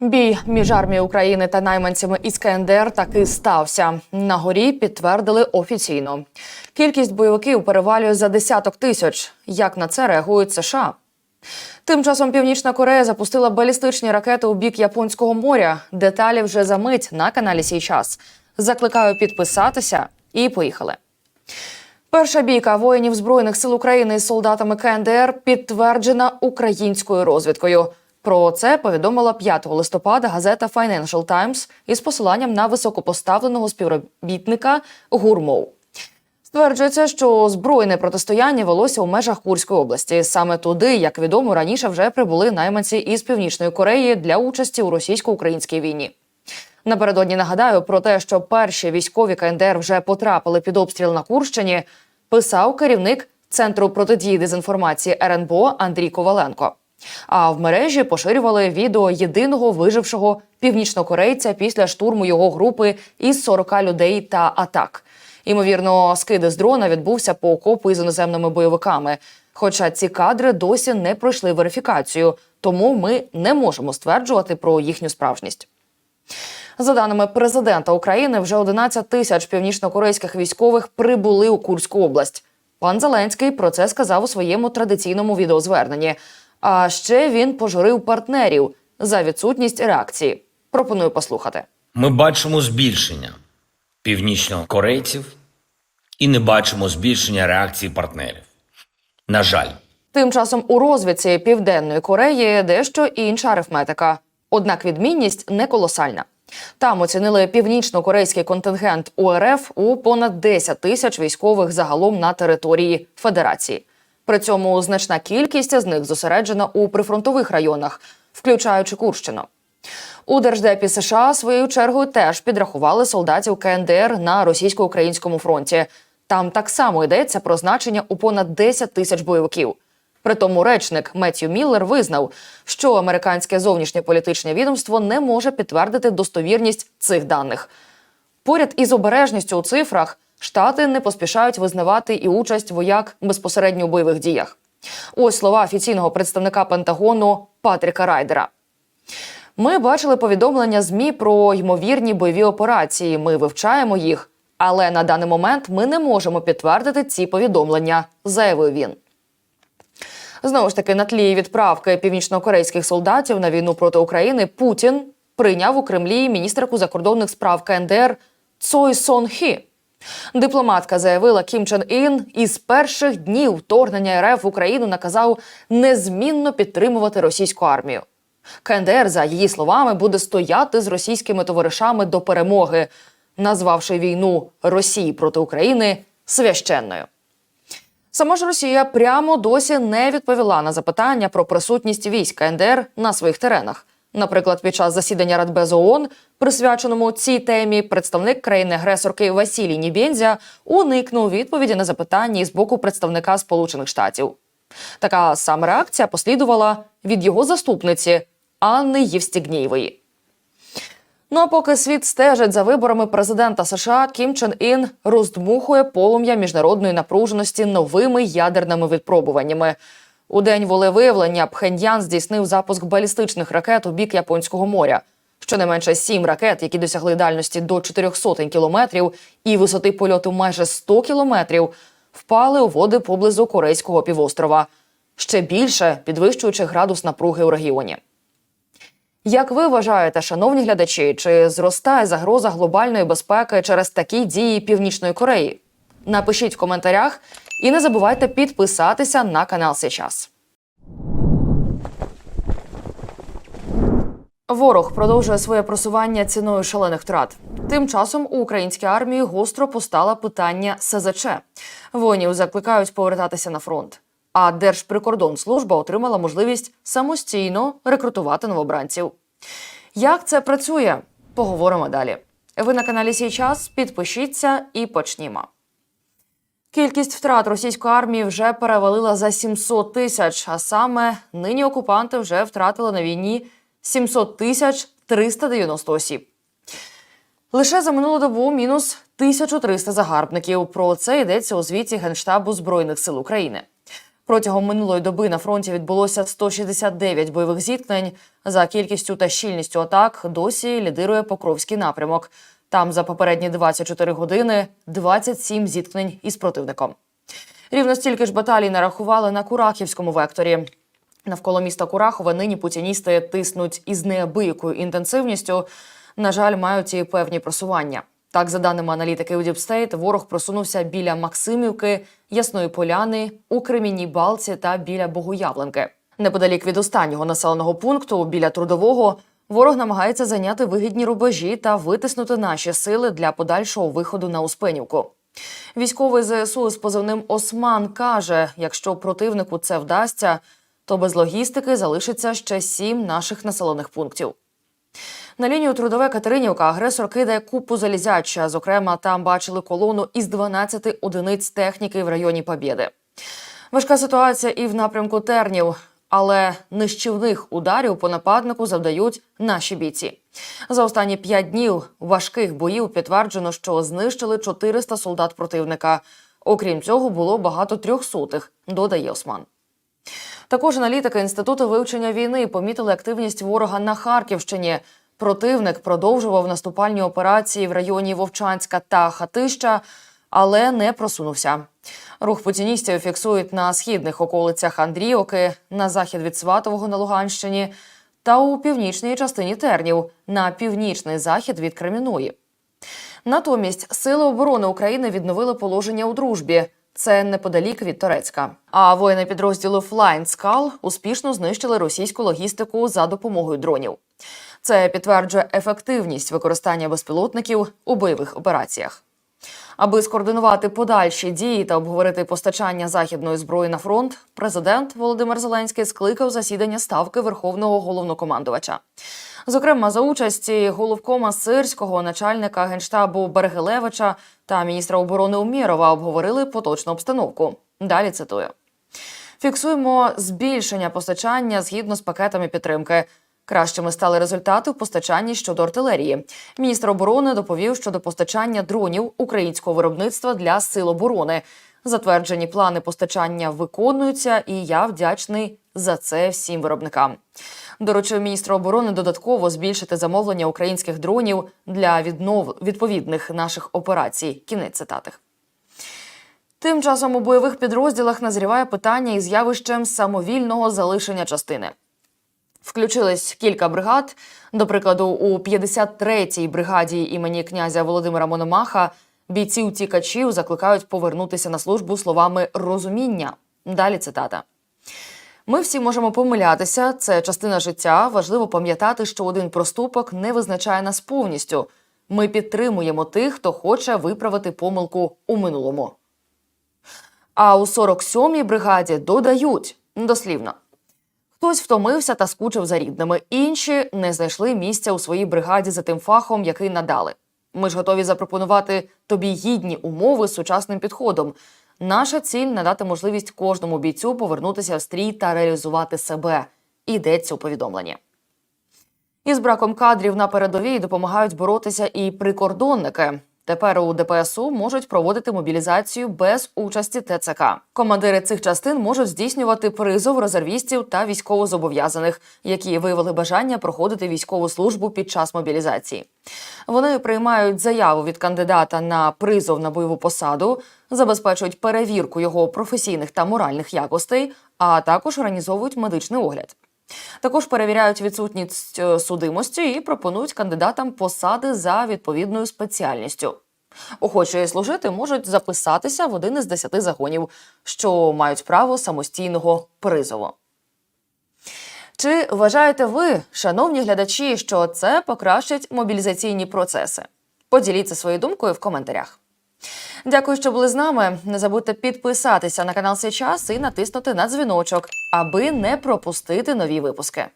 Бій між армією України та найманцями із КНДР таки стався. На горі підтвердили офіційно. Кількість бойовиків перевалює за десяток тисяч. Як на це реагують США? Тим часом Північна Корея запустила балістичні ракети у бік Японського моря. Деталі вже за мить на каналі Сій час. Закликаю підписатися і поїхали. Перша бійка воїнів збройних сил України із солдатами КНДР підтверджена українською розвідкою. Про це повідомила 5 листопада газета Financial Times із посиланням на високопоставленого співробітника Гурмоу. Стверджується, що збройне протистояння велося у межах Курської області. Саме туди, як відомо, раніше вже прибули найманці із Північної Кореї для участі у російсько-українській війні. Напередодні нагадаю про те, що перші військові КНДР вже потрапили під обстріл на Курщині. Писав керівник центру протидії дезінформації РНБО Андрій Коваленко. А в мережі поширювали відео єдиного вижившого північнокорейця після штурму його групи із 40 людей та атак. Імовірно, скиди з дрона відбувся по окопу із іноземними бойовиками. Хоча ці кадри досі не пройшли верифікацію, тому ми не можемо стверджувати про їхню справжність. За даними президента України, вже 11 тисяч північнокорейських військових прибули у Курську область. Пан Зеленський про це сказав у своєму традиційному відеозверненні. А ще він пожурив партнерів за відсутність реакції. Пропоную послухати. Ми бачимо збільшення північнокорейців і не бачимо збільшення реакції партнерів. На жаль, Тим часом у розвідці Південної Кореї дещо інша арифметика. Однак відмінність не колосальна. Там оцінили північно-корейський контингент УРФ у понад 10 тисяч військових загалом на території Федерації. При цьому значна кількість з них зосереджена у прифронтових районах, включаючи Курщину. У Держдепі США своєю чергою теж підрахували солдатів КНДР на російсько-українському фронті. Там так само йдеться про значення у понад 10 тисяч бойовиків. Притому речник Меттью Міллер визнав, що американське зовнішнє політичне відомство не може підтвердити достовірність цих даних. Поряд із обережністю у цифрах штати не поспішають визнавати і участь вояк безпосередньо у бойових діях. Ось слова офіційного представника Пентагону Патріка Райдера. Ми бачили повідомлення ЗМІ про ймовірні бойові операції. Ми вивчаємо їх, але на даний момент ми не можемо підтвердити ці повідомлення, заявив він. Знову ж таки, на тлі відправки північнокорейських солдатів на війну проти України Путін прийняв у Кремлі міністерку закордонних справ КНДР Цой Сон Хі. Дипломатка заявила, Кім Чен Ін із перших днів вторгнення РФ в Україну наказав незмінно підтримувати російську армію. КНДР, за її словами, буде стояти з російськими товаришами до перемоги, назвавши війну Росії проти України священною. Сама ж Росія прямо досі не відповіла на запитання про присутність військ КНДР на своїх теренах. Наприклад, під час засідання Радбезу ООН, присвяченому цій темі, представник країни-агресорки Василій Нібензя уникнув відповіді на запитання із боку представника Сполучених Штатів. Така сама реакція послідувала від його заступниці Анни Євстігнєєвої. Ну а поки світ стежить за виборами президента США, Кім Чен Ін роздмухує полум'я міжнародної напруженості новими ядерними випробуваннями. У день волевиявлення Пхеньян здійснив запуск балістичних ракет у бік Японського моря. Щонайменше сім ракет, які досягли дальності до 400 кілометрів і висоти польоту майже 100 кілометрів, впали у води поблизу Корейського півострова, ще більше підвищуючи градус напруги у регіоні. Як ви вважаєте, шановні глядачі, чи зростає загроза глобальної безпеки через такі дії Північної Кореї? Напишіть в коментарях і не забувайте підписатися на канал Сейчас. Ворог продовжує своє просування ціною шалених втрат. Тим часом у українській армії гостро постало питання СЗЧ. Воїнів закликають повертатися на фронт. А Держприкордонслужба отримала можливість самостійно рекрутувати новобранців. Як це працює? Поговоримо далі. Ви на каналі Сій час. Підпишіться і почнімо. Кількість втрат російської армії вже перевалила за 700 тисяч. А саме нині окупанти вже втратили на війні 700 тисяч 390 осіб. Лише за минулу добу мінус 1300 загарбників. Про це йдеться у звіті Генштабу Збройних сил України. Протягом минулої доби на фронті відбулося 169 бойових зіткнень. За кількістю та щільністю атак досі лідирує Покровський напрямок. Там за попередні 24 години 27 зіткнень із противником. Рівно стільки ж баталій нарахували на Курахівському векторі. Навколо міста Курахове нині путіністи тиснуть із неабиякою інтенсивністю. На жаль, мають і певні просування. Так, за даними аналітики у Діпстейт, ворог просунувся біля Максимівки, Ясної Поляни, у Кремінній Балці та біля Богоявленки. Неподалік від останнього населеного пункту, біля трудового, ворог намагається зайняти вигідні рубежі та витиснути наші сили для подальшого виходу на Успенівку. Військовий ЗСУ з позивним Осман каже: якщо противнику це вдасться, то без логістики залишиться ще сім наших населених пунктів. На лінію трудове Катеринівка агресор кидає купу залізяча. Зокрема, там бачили колону із 12 одиниць техніки в районі Побєди. Важка ситуація і в напрямку тернів, але нищівних ударів по нападнику завдають наші бійці. За останні п'ять днів важких боїв підтверджено, що знищили 400 солдат противника. Окрім цього, було багато трьохсотих, додає Осман. Також аналітики інституту вивчення війни помітили активність ворога на Харківщині. Противник продовжував наступальні операції в районі Вовчанська та Хатища, але не просунувся. Рух путіністів фіксують на східних околицях Андріоки, на захід від Сватового на Луганщині та у північній частині Тернів на північний захід від Креміної. Натомість Сили оборони України відновили положення у дружбі. Це неподалік від Торецька. А воїни підрозділу Flying Skull успішно знищили російську логістику за допомогою дронів. Це підтверджує ефективність використання безпілотників у бойових операціях. Аби скоординувати подальші дії та обговорити постачання західної зброї на фронт, президент Володимир Зеленський скликав засідання ставки Верховного головнокомандувача. Зокрема, за участі головкома Сирського, начальника генштабу Бергелевича та міністра оборони Умєрова обговорили поточну обстановку. Далі цитую. Фіксуємо збільшення постачання згідно з пакетами підтримки. Кращими стали результати в постачанні щодо артилерії. Міністр оборони доповів щодо постачання дронів українського виробництва для сил оборони. Затверджені плани постачання виконуються, і я вдячний за це всім виробникам. Доручив міністру оборони додатково збільшити замовлення українських дронів для віднов відповідних наших операцій. Кінець цитати. Тим часом у бойових підрозділах назріває питання із явищем самовільного залишення частини. Включились кілька бригад. До прикладу, у 53-й бригаді імені князя Володимира Мономаха бійців тікачів закликають повернутися на службу словами розуміння. Далі цитата. Ми всі можемо помилятися, це частина життя. Важливо пам'ятати, що один проступок не визначає нас повністю. Ми підтримуємо тих, хто хоче виправити помилку у минулому. А у 47-й бригаді додають дослівно. Хтось втомився та скучив за рідними, інші не знайшли місця у своїй бригаді за тим фахом, який надали. Ми ж готові запропонувати тобі гідні умови з сучасним підходом. Наша ціль надати можливість кожному бійцю повернутися в стрій та реалізувати себе. Йдеться у повідомленні. Із браком кадрів на передовій допомагають боротися і прикордонники. Тепер у ДПСУ можуть проводити мобілізацію без участі ТЦК. Командири цих частин можуть здійснювати призов резервістів та військовозобов'язаних, які виявили бажання проходити військову службу під час мобілізації. Вони приймають заяву від кандидата на призов на бойову посаду, забезпечують перевірку його професійних та моральних якостей, а також організовують медичний огляд. Також перевіряють відсутність е, судимості і пропонують кандидатам посади за відповідною спеціальністю. Охочі служити можуть записатися в один із десяти загонів, що мають право самостійного призову. Чи вважаєте ви, шановні глядачі, що це покращить мобілізаційні процеси? Поділіться своєю думкою в коментарях. Дякую, що були з нами. Не забудьте підписатися на канал «Сейчас» і натиснути на дзвіночок, аби не пропустити нові випуски.